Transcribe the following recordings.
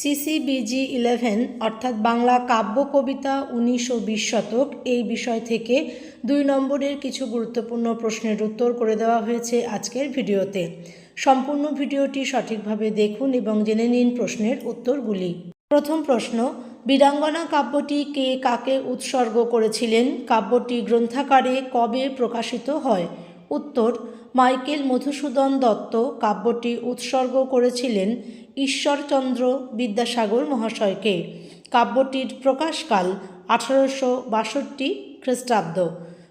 CCBG eleven অর্থাৎ বাংলা কাব্য কবিতা উনিশ ও বিশ শতক, এই বিষয় থেকে দুই নম্বরের কিছু গুরুত্বপূর্ণ প্রশ্নের উত্তর করে দেওয়া হয়েছে আজকের ভিডিওতে। সম্পূর্ণ ভিডিওটি সঠিকভাবে দেখুন এবং জেনে নিন প্রশ্নের উত্তরগুলি। প্রথম প্রশ্ন বীরাঙ্গনা কাব্যটি কে কাকে উৎসর্গ করেছিলেন? কাব্যটি গ্রন্থাকারে কবে প্রকাশিত হয়? উত্তর, মাইকেল মধুসূদন দত্ত কাব্যটি উৎসর্গ করেছিলেন ঈশ্বরচন্দ্র বিদ্যাসাগর মহাশয়কে। কাব্যটির প্রকাশকাল আঠারোশো বাষট্টি খ্রিস্টাব্দ।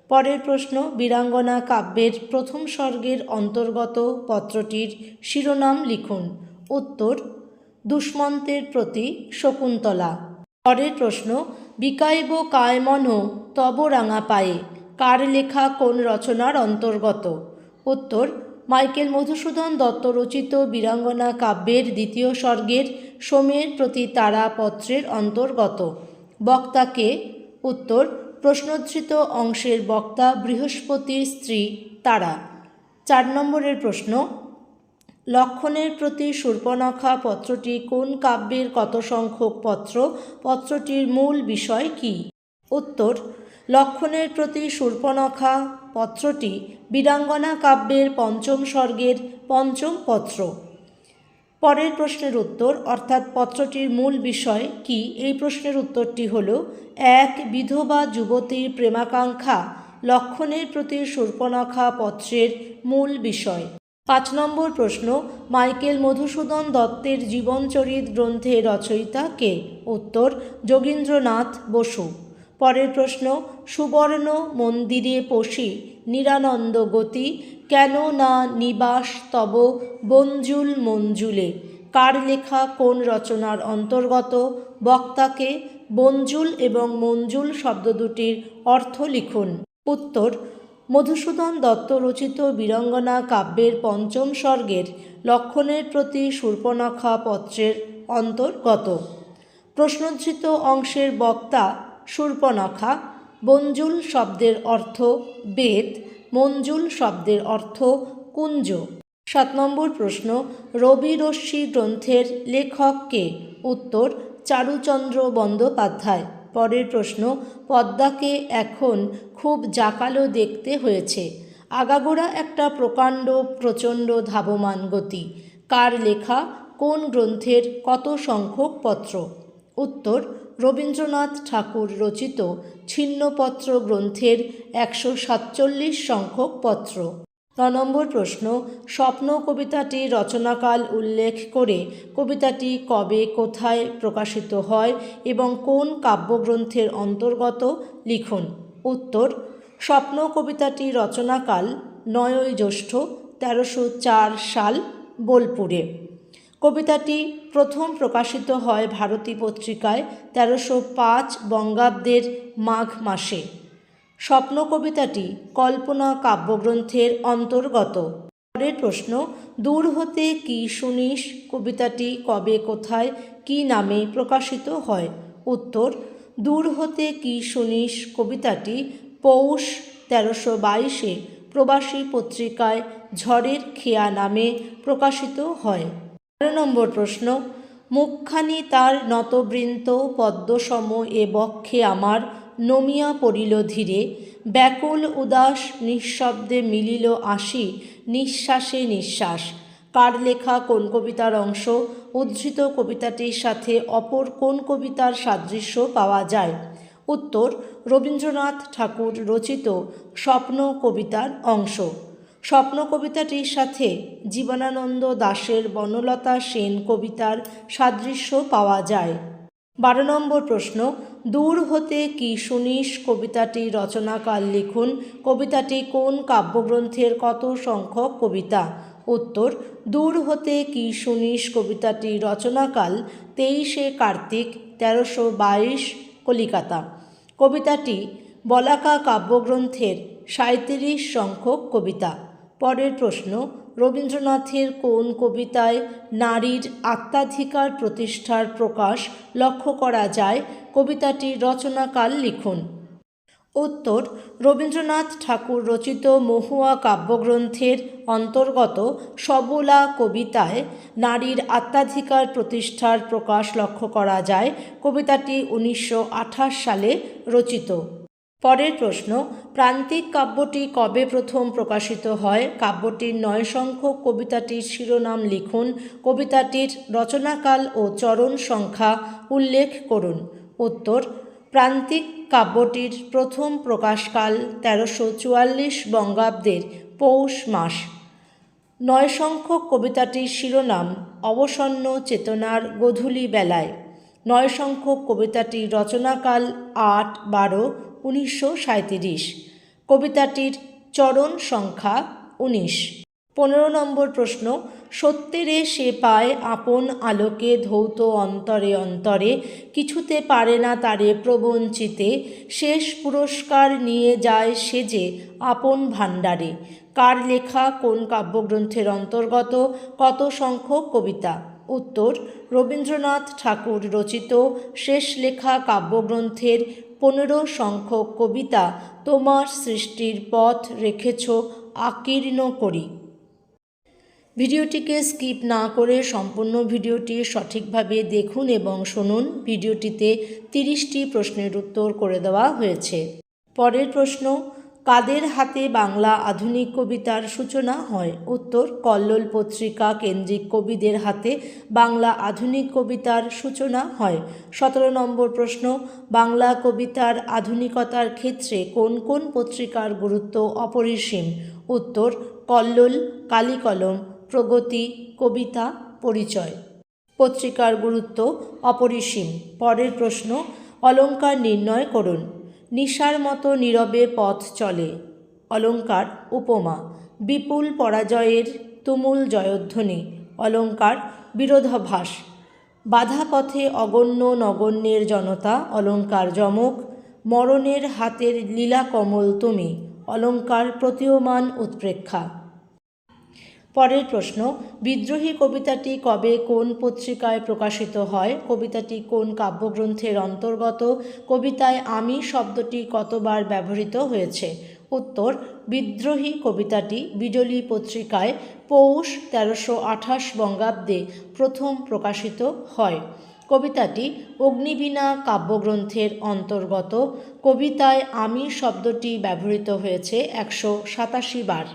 পরের প্রশ্ন, বীরাঙ্গনা কাব্যের প্রথম স্বর্গের অন্তর্গত পত্রটির শিরোনাম লিখুন। উত্তর, দুষ্মন্তের প্রতি শকুন্তলা। পরের প্রশ্ন, বিকাইব কায়মন তব রাঙা পায়ে কার লেখা কোন রচনার অন্তর্গত? উত্তর, মাইকেল মধুসূদন দত্ত রচিত বীরাঙ্গনা কাব্যের দ্বিতীয় স্বর্গের সোমের প্রতি তারা পত্রের অন্তর্গত। বক্তাকে উত্তর, প্রশ্নোদ্ধৃত অংশের বক্তা বৃহস্পতির স্ত্রী তারা। চার নম্বরের প্রশ্ন, লক্ষণের প্রতি শূর্পণখা পত্রটি কোন কাব্যের কত সংখ্যক পত্র? পত্রটির মূল বিষয় কি? উত্তর লক্ষণের প্রতি শূর্পণখা পত্রটি বীরাঙ্গনা কাব্যের পঞ্চম স্বর্গের পঞ্চম পত্র। পরের প্রশ্নের উত্তর, অর্থাৎ পত্রটির মূল বিষয় কি? এই প্রশ্নের উত্তরটি হল, এক বিধবা যুবতীর প্রেমাকাঙ্ক্ষা লক্ষণের প্রতি শূর্পণখা পত্রের মূল বিষয়। পাঁচ নম্বর প্রশ্ন, মাইকেল মধুসূদন দত্তের জীবনচরিত গ্রন্থের রচয়িতা কে? উত্তর, যোগীন্দ্রনাথ বসু। পরের প্রশ্ন, সুবর্ণ মন্দিরে পশি নিরানন্দ গতি, কেন না নিবাস তব বঞ্জুল মঞ্জুলে? কার লেখা কোন রচনার অন্তর্গত? বক্তাকে বঞ্জুল এবং মঞ্জুল শব্দ দুটির অর্থ লিখুন। উত্তর, মধুসূদন দত্ত রচিত বীরঙ্গনা কাব্যের পঞ্চম স্বর্গের লক্ষণের প্রতি শূর্পণখা পত্রের অন্তর্গত। প্রশ্নোদ্ধৃত অংশের বক্তা শূর্পণখা বঞ্জুল শব্দের অর্থ বেদ মঞ্জুল শব্দের অর্থ কুঞ্জ। সাত নম্বর প্রশ্ন, রবি রশ্মি গ্রন্থের লেখক কে? উত্তর, চারুচন্দ্র বন্দ্যোপাধ্যায়। পরের প্রশ্ন, পদ্মাকে এখন খুব জাকালো দেখতে হয়েছে। আগাগোড়া একটা প্রকাণ্ড, প্রচণ্ড ধাবমান গতি। কার লেখা, কোন গ্রন্থের কত সংখ্যক পত্র? উত্তর, রবীন্দ্রনাথ ঠাকুর রচিত ছিন্নপত্র গ্রন্থের একশো সাতচল্লিশ সংখ্যক পত্র। ন নম্বর প্রশ্ন, স্বপ্ন কবিতাটি রচনাকাল উল্লেখ করে কবিতাটি কবে, কোথায় প্রকাশিত হয় এবং কোন কাব্যগ্রন্থের অন্তর্গত, লিখুন। উত্তর, স্বপ্ন কবিতাটি রচনাকাল নয়ই জ্যৈষ্ঠ তেরোশো চার সাল বোলপুরে। কবিতাটি প্রথম প্রকাশিত হয় ভারতী পত্রিকায় তেরোশো পাঁচ বঙ্গাব্দের মাঘ মাসে। স্বপ্ন কবিতাটি কল্পনা কাব্যগ্রন্থের অন্তর্গত। পরের প্রশ্ন, দূর হতে কি শুনিস? কবিতাটি কবে, কোথায়, কি নামে প্রকাশিত হয়? উত্তর, দূর হতে কি শুনিস? কবিতাটি পৌষ তেরোশো বাইশে প্রবাসী পত্রিকায় ঝড়ের খেয়া নামে প্রকাশিত হয়। তেরো নম্বর প্রশ্ন, মুখখানি তার নতবৃন্ত পদ্মসম এ বক্ষে আমার নমিয়া পড়িল ধীরে, ব্যাকুল উদাস নিঃশব্দে মিলিল আসি নিঃশ্বাসে নিঃশ্বাস। কার লেখা কোন কবিতার অংশ, উদ্ধৃত কবিতাটির সাথে অপর কোন কবিতার সাদৃশ্য পাওয়া যায়? উত্তর, রবীন্দ্রনাথ ঠাকুর রচিত স্বপ্ন কবিতার অংশ। স্বপ্ন কবিতাটির সাথে জীবনানন্দ দাশের বনলতা সেন কবিতার সাদৃশ্য পাওয়া যায়। বারো নম্বর প্রশ্ন, দূর হতে কি শুনিস কবিতাটি রচনাকাল লিখুন। কবিতাটি কোন কাব্যগ্রন্থের কত সংখ্যক কবিতা? উত্তর, দূর হতে কি শুনিস কবিতাটি রচনাকাল তেইশে কার্তিক তেরোশো বাইশ কলিকাতা। কবিতাটি বলাকা কাব্যগ্রন্থের সাঁত্রিশ সংখ্যক কবিতা। পরের প্রশ্ন, রবীন্দ্রনাথের কোন কবিতায় নারীর আত্মাধিকার প্রতিষ্ঠার প্রকাশ লক্ষ্য করা যায়? কবিতাটির রচনাকাল লিখুন। উত্তর, রবীন্দ্রনাথ ঠাকুর রচিত মহুয়া কাব্যগ্রন্থের অন্তর্গত সবলা কবিতায় নারীর আত্মাধিকার প্রতিষ্ঠার প্রকাশ লক্ষ্য করা যায়। কবিতাটি উনিশশো আঠাশ সালে রচিত। পরের প্রশ্ন, প্রান্তিক কাব্যটি কবে প্রথম প্রকাশিত হয়? কাব্যটির নয় সংখ্যক কবিতাটির শিরোনাম লিখুন। কবিতাটির রচনাকাল ও চরণ সংখ্যা উল্লেখ করুন। উত্তর, প্রান্তিক কাব্যটির প্রথম প্রকাশকাল তেরোশো চুয়াল্লিশ বঙ্গাব্দের পৌষ মাস। নয় সংখ্যক কবিতাটির শিরোনাম, অবসন্ন চেতনার গধূলি বেলায়। নয় সংখ্যক কবিতাটির রচনাকাল আট বারো উনিশশো কবিতাটির চরণ সংখ্যা উনিশ। পনেরো নম্বর প্রশ্ন সত্যেরে সে পায় আপন আলোকে ধৌত অন্তরে অন্তরে, কিছুতে পারে না তারে প্রবঞ্চিতে শেষ পুরস্কার নিয়ে যায় সেজে আপন ভাণ্ডারে। কার লেখা কোন কাব্যগ্রন্থের অন্তর্গত, কত সংখ্যক কবিতা? উত্তর, রবীন্দ্রনাথ ঠাকুর রচিত শেষ লেখা কাব্যগ্রন্থের পনেরো সংখ্যক কবিতা তোমার সৃষ্টির পথ রেখেছ আকীর্ণ করি। ভিডিওটিকে স্কিপ না করে সম্পূর্ণ ভিডিওটি সঠিকভাবে দেখুন এবং শুনুন। ভিডিওটিতে তিরিশটি প্রশ্নের উত্তর করে দেওয়া হয়েছে। পরের প্রশ্ন কাদের হাতে বাংলা আধুনিক কবিতার সূচনা হয়? উত্তর, কল্লোল পত্রিকা কেন্দ্রিক কবিদের হাতে বাংলা আধুনিক কবিতার সূচনা হয়। সতেরো নম্বর প্রশ্ন, বাংলা কবিতার আধুনিকতার ক্ষেত্রে কোন কোন পত্রিকার গুরুত্ব অপরিসীম? উত্তর, কল্লোল, কালিকলম, প্রগতি, কবিতা, পরিচয়। পত্রিকার গুরুত্ব অপরিসীম। পরের প্রশ্ন অলঙ্কার নির্ণয় করুন। নিশার মতো নীরবে পথ চলে। অলঙ্কার, উপমা। বিপুল পরাজয়ের তুমুল জয়ধ্বনি। অলঙ্কার, বিরোধাভাস। বাধা পথে অগণ্য নগণ্যের জনতা, অলঙ্কার জমক মরণের হাতের লীলা কমল তুমি। অলঙ্কার প্রতীয়মান উৎপ্রেক্ষা। পরের প্রশ্ন, বিদ্রোহী কবিতাটি কবে কোন পত্রিকায় প্রকাশিত হয়? কবিতাটি কোন কাব্যগ্রন্থের অন্তর্গত? কবিতায় আমি শব্দটি কতবার ব্যবহৃত হয়েছে? উত্তর, বিদ্রোহী কবিতাটি বিজলী পত্রিকায় পৌষ তেরোশো আঠাশ বঙ্গাব্দে প্রথম প্রকাশিত হয়। কবিতাটি অগ্নিবীণা কাব্যগ্রন্থের অন্তর্গত। কবিতায় আমি শব্দটি ব্যবহৃত হয়েছে একশো সাতাশি বার।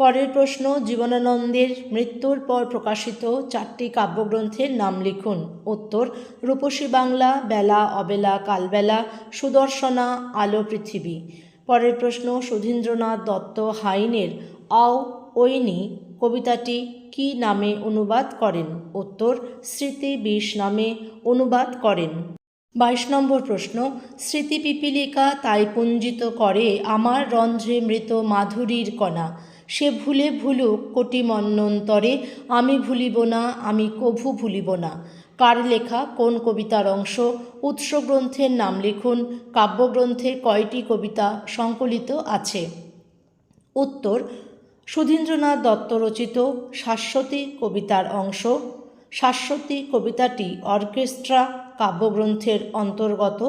পরের প্রশ্ন, জীবনানন্দের মৃত্যুর পর প্রকাশিত চারটি কাব্যগ্রন্থের নাম লিখুন। উত্তর, রূপসী বাংলা, বেলা, অবেলা, কালবেলা, সুদর্শনা, আলো, পৃথিবী। পরের প্রশ্ন, সুধীন্দ্রনাথ দত্ত হাইনের আও ঐনি কবিতাটি কি নামে অনুবাদ করেন? উত্তর, স্মৃতি বিষ নামে অনুবাদ করেন। বাইশ নম্বর প্রশ্ন, স্মৃতি পিপিলিকা তাই পুঞ্জিত করে আমার রন্ধ্রে মৃত মাধুরীর কণা। সে ভুলে ভুলুক কোটি মন্বন্তরে আমি ভুলিব না, আমি কভু ভুলিব না। কার লেখা, কোন কবিতার অংশ? উৎস গ্রন্থের নাম লিখুন কাব্যগ্রন্থে কয়টি কবিতা সংকলিত আছে? উত্তর, সুধীন্দ্রনাথ দত্ত রচিত শাশ্বতী কবিতার অংশ। শাশ্বতী কবিতাটি অর্কেস্ট্রা কাব্যগ্রন্থের অন্তর্গত।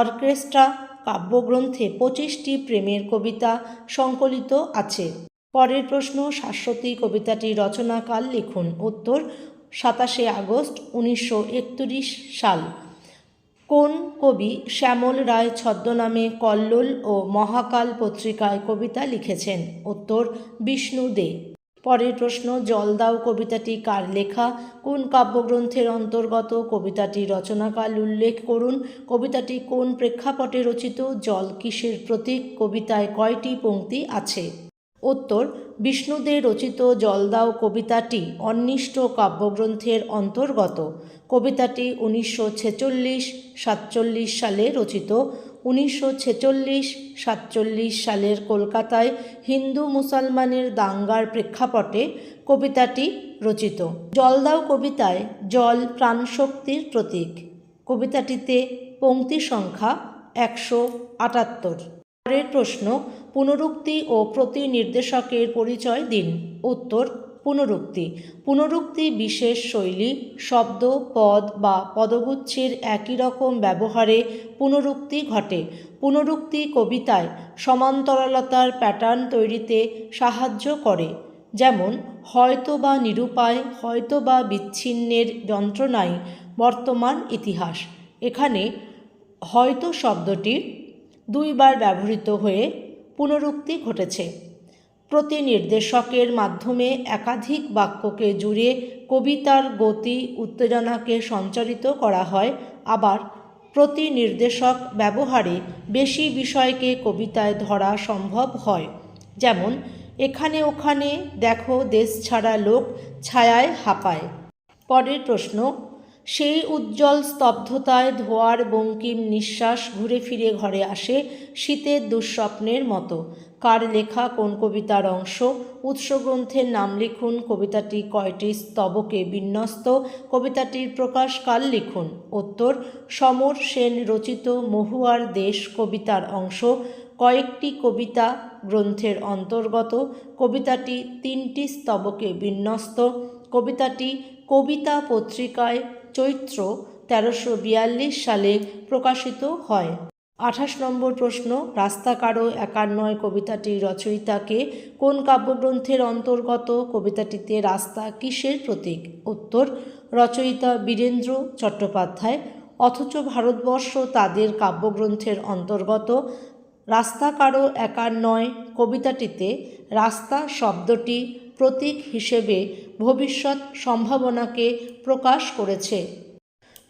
অর্কেস্ট্রা কাব্যগ্রন্থে পঁচিশটি প্রেমের কবিতা সংকলিত আছে। পরের প্রশ্ন, শাশ্বতী কবিতাটি রচনাকাল লিখুন? উত্তর, সাতাশে আগস্ট, উনিশশো একত্রিশ সাল। কোন কবি শ্যামল রায় ছদ্মনামে কল্লোল ও মহাকাল পত্রিকায় কবিতা লিখেছেন? উত্তর, বিষ্ণু দে। পরের প্রশ্ন জল দাও কবিতাটি কার লেখা? কোন কাব্যগ্রন্থের অন্তর্গত কবিতাটি রচনাকাল উল্লেখ করুন? কবিতাটি কোন প্রেক্ষাপটে রচিত? জল কিসের প্রতীক? কবিতায় কয়টি পংক্তি আছে? উত্তর বিষ্ণুদে রচিত জলদাও কবিতাটি অন্বিষ্ট কাব্যগ্রন্থের অন্তর্গত। কবিতাটি উনিশশো ছেচল্লিশ, সাতচল্লিশ সালে রচিত। উনিশশো ছেচল্লিশ, সাতচল্লিশ সালের কলকাতায় হিন্দু মুসলমানের দাঙ্গার প্রেক্ষাপটে কবিতাটি রচিত। জলদাও কবিতায় জল প্রাণশক্তির প্রতীক। কবিতাটিতে পংক্তি সংখ্যা একশো আটাত্তর। পরের প্রশ্ন, পুনরুক্তি ও প্রতিনির্দেশকের পরিচয় দিন। উত্তর, পুনরুক্তি। পুনরুক্তি বিশেষ শৈলী, শব্দ, পদ বা পদগুচ্ছের একই রকম ব্যবহারে পুনরুক্তি ঘটে। পুনরুক্তি কবিতায় সমান্তরালতার প্যাটার্ন তৈরিতে সাহায্য করে। যেমন হয়তো বা নিরুপায় হয়তো বা বিচ্ছিন্নের যন্ত্রণায় বর্তমান ইতিহাস। এখানে হয়তো শব্দটি দুইবার ব্যবহৃত হয়ে পুনরুক্তি ঘটেছে। প্রতিনির্দেশকের মাধ্যমে একাধিক বাক্যকে জুড়ে কবিতার গতি, উত্তেজনাকে সঞ্চারিত করা হয়। আবার প্রতিনির্দেশক ব্যবহারে বেশি বিষয়কে কবিতায় ধরা সম্ভব হয়। যেমন, এখানে ওখানে দেখো দেশ ছাড়া লোক ছায়ায় হাঁপায়। পরের প্রশ্ন সেই উজ্জ্বল স্তব্ধতায় ধোয়ার বঙ্কিম নিঃশ্বাস ঘুরে ফিরে ঘরে আসে শীতের দুঃস্বপ্নের মতো। কার লেখা কোন কবিতার অংশ? উৎসগ্রন্থের নাম লিখুন। কবিতাটি কয়টি স্তবকে বিন্যস্ত? কবিতাটির প্রকাশ কাল লিখুন। উত্তর, সমর সেন রচিত মহুয়ার দেশ কবিতার অংশ। কয়েকটি কবিতা গ্রন্থের অন্তর্গত। কবিতাটি তিনটি স্তবকে বিন্যস্ত। কবিতাটি কবিতা পত্রিকায় চৈত্র তেরোশো বিয়াল্লিশ সালে প্রকাশিত হয়। আঠাশ নম্বর প্রশ্ন রাস্তা কারও একার নয় কবিতাটির রচয়িতাকে কোন কাব্যগ্রন্থের অন্তর্গত কবিতাটিতে রাস্তা কিসের প্রতীক? উত্তর, রচয়িতা বীরেন্দ্র চট্টোপাধ্যায়। অথচ ভারতবর্ষ তাদের কাব্যগ্রন্থের অন্তর্গত রাস্তা কারও একার নয় কবিতাটিতে রাস্তা শব্দটি প্রতীক হিসেবে ভবিষ্যৎ সম্ভাবনাকে প্রকাশ করেছে।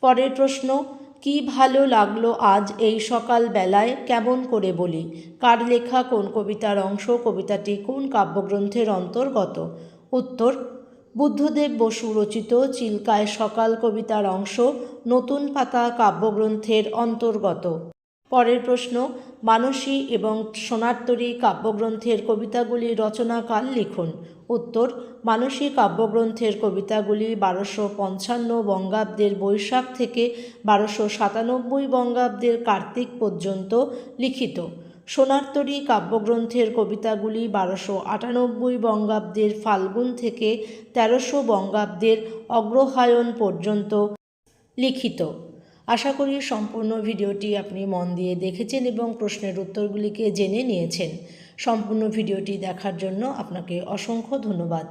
পরের প্রশ্ন, কি ভালো লাগল আজ এই সকাল বেলায় কেমন করে বলি? কার লেখা, কোন কবিতার অংশ? কবিতাটি কোন কাব্যগ্রন্থের অন্তর্গত? উত্তর, বুদ্ধদেব বসু রচিত চিল্কায় সকাল কবিতার অংশ, নতুন পাতা কাব্যগ্রন্থের অন্তর্গত। পরের প্রশ্ন মানসী এবং সোনারতরী কাব্যগ্রন্থের কবিতাগুলি রচনাকাল লিখুন। উত্তর, মানসী কাব্যগ্রন্থের কবিতাগুলি বারোশো পঞ্চান্ন বঙ্গাব্দের বৈশাখ থেকে বারোশো সাতানব্বই বঙ্গাব্দের কার্তিক পর্যন্ত লিখিত। সোনারতরী কাব্যগ্রন্থের কবিতাগুলি বারোশো আটানব্বই বঙ্গাব্দের ফাল্গুন থেকে তেরোশো বঙ্গাব্দের অগ্রহায়ণ পর্যন্ত লিখিত। আশা করি সম্পূর্ণ ভিডিওটি আপনি মন দিয়ে দেখেছেন এবং প্রশ্নের উত্তরগুলিকে জেনে নিয়েছেন। সম্পূর্ণ ভিডিওটি দেখার জন্য আপনাকে অসংখ্য ধন্যবাদ।